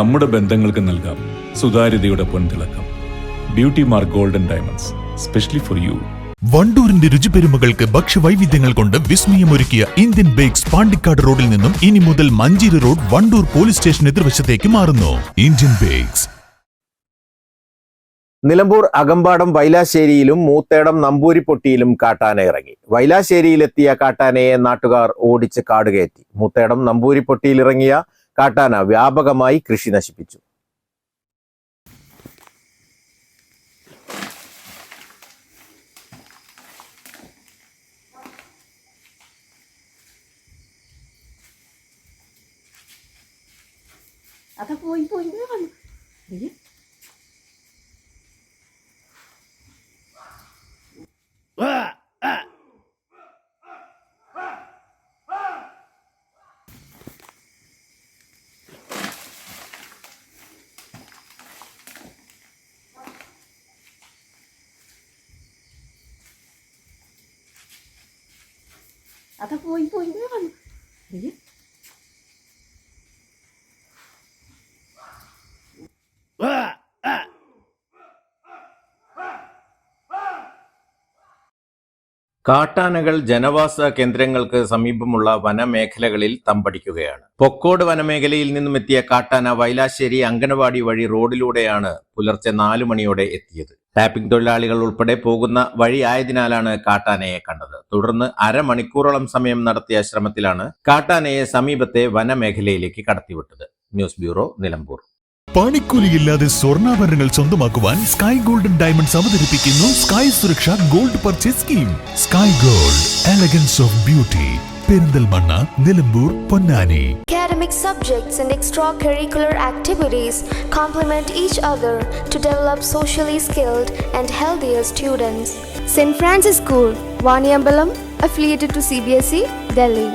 നമ്മുടെ ബന്ധങ്ങൾക്ക് നൽകാം സുതാര്യതയുടെ പൊൻതിളക്കം. Beauty Mark Golden Diamonds specially for you വണ്ടൂരിന്റെ രുചിപെരുമകൾക്ക് ഭക്ഷ്യവൈവിധ്യങ്ങൾ കൊണ്ട് വിസ്മയമൊരുക്കിയ ഇന്ത്യൻ ബേക്സ് പാണ്ടിക്കാട് റോഡിൽ നിന്നും ഇനി മുതൽ Manjeri road Wandoor police station എതിർവശത്തേക്ക് മാറുന്നു. Indian Bakes. നിലമ്പൂർ അകമ്പാടം വൈലാശ്ശേരിയിലും മൂത്തേടം നമ്പൂരിപ്പൊട്ടിയിലും കാട്ടാന ഇറങ്ങി. വൈലാശ്ശേരിയിലെത്തിയ കാട്ടാനയെ നാട്ടുകാർ ഓടിച്ച് കാടുകയറ്റി. മൂത്തേടം നമ്പൂരിപ്പൊട്ടിയിൽ ഇറങ്ങിയ കാട്ടാന വ്യാപകമായി കൃഷി നശിപ്പിച്ചു. അതാ പോയി പോയി വന്നു അതാ പോയി പോയി വന്നു. ദേ. കാട്ടാനകൾ ജനവാസ കേന്ദ്രങ്ങൾക്ക് സമീപമുള്ള വനമേഖലകളിൽ തമ്പടിക്കുകയാണ്. പൊക്കോട് വനമേഖലയിൽ നിന്നും എത്തിയ കാട്ടാന വൈലാശ്ശേരി അങ്കനവാടി വഴി റോഡിലൂടെയാണ് പുലർച്ചെ നാലു മണിയോടെ എത്തിയത്. ടാപ്പിംഗ് തൊഴിലാളികൾ ഉൾപ്പെടെ പോകുന്ന വഴിയായതിനാലാണ് കാട്ടാനയെ കണ്ടത്. തുടർന്ന് അരമണിക്കൂറോളം സമയം നടത്തിയ ശ്രമത്തിലാണ് കാട്ടാനയെ സമീപത്തെ വനമേഖലയിലേക്ക് കടത്തിവിട്ടത്. News bureau Nilambur. പണിക്കൂലിയില്ലാതെ സ്വർണാഭരണങ്ങൾ സ്വന്തമാക്കുവാൻ സ്കൈ ഗോൾഡൻ ഡയമണ്ട്സ് അവതരിപ്പിക്കുന്നു Sky Suraksha gold purchase scheme. Sky gold elegance of beauty. Perinthalmanna Nilambur Ponnani Academic subjects and extracurricular activities complement each other to develop socially skilled and healthier students. St. Francis School, Vaniambalam, affiliated to CBSE, Delhi.